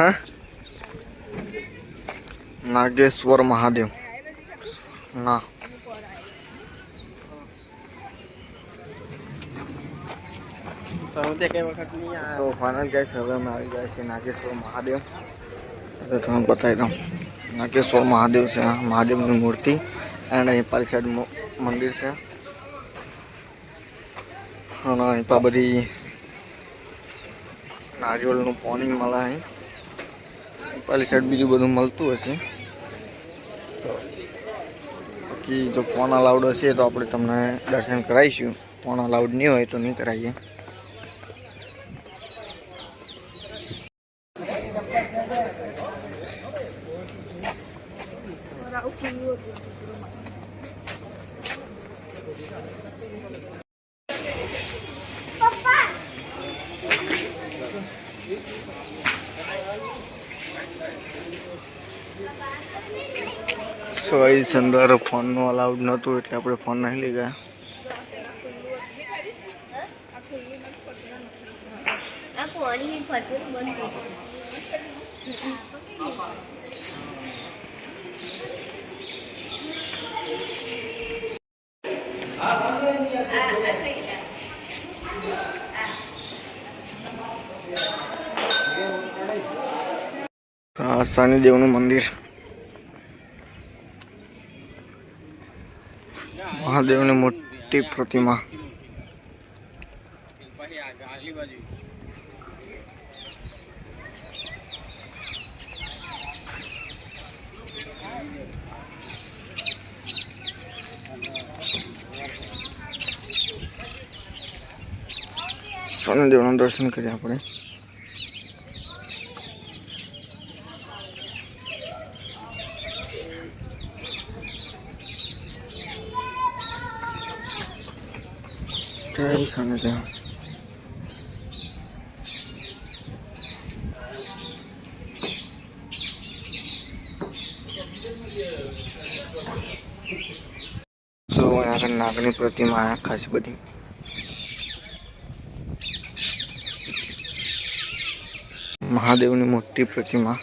है नागेश्वर महादेव ना so final gas हम गए नागेश्वर महादेव नागेश्वर महादेव से महादेव की मूर्ति एंड यहाँ पर साइड मंदिर से बड़ी આજુલનો પોનિંગ મળાય પાલી સાઈડ બીજુ બધું મળતું હશે ઓકે જો પોના લાઉડર છે તો આપણે તમને ડાર્સન કરાઈશું પોના લાઉડ ન હોય તો નિતરાઈએ ઓરા ઉકી લો સો એ અંદર ફોનનું અલાઉડ નહોતું એટલે આપણે ફોન નહીં લઈ ગયા આ ફરતું બંધ આ શનિદેવનું મંદિર મહાદેવની મોટી પ્રતિમા શનિદેવનું દર્શન કરીએ આપણે होता है वो समझ लें सो यहाँ આગળ નાગની પ્રતિમા ખાસી બધી મહાદેવની મોટી પ્રતિમા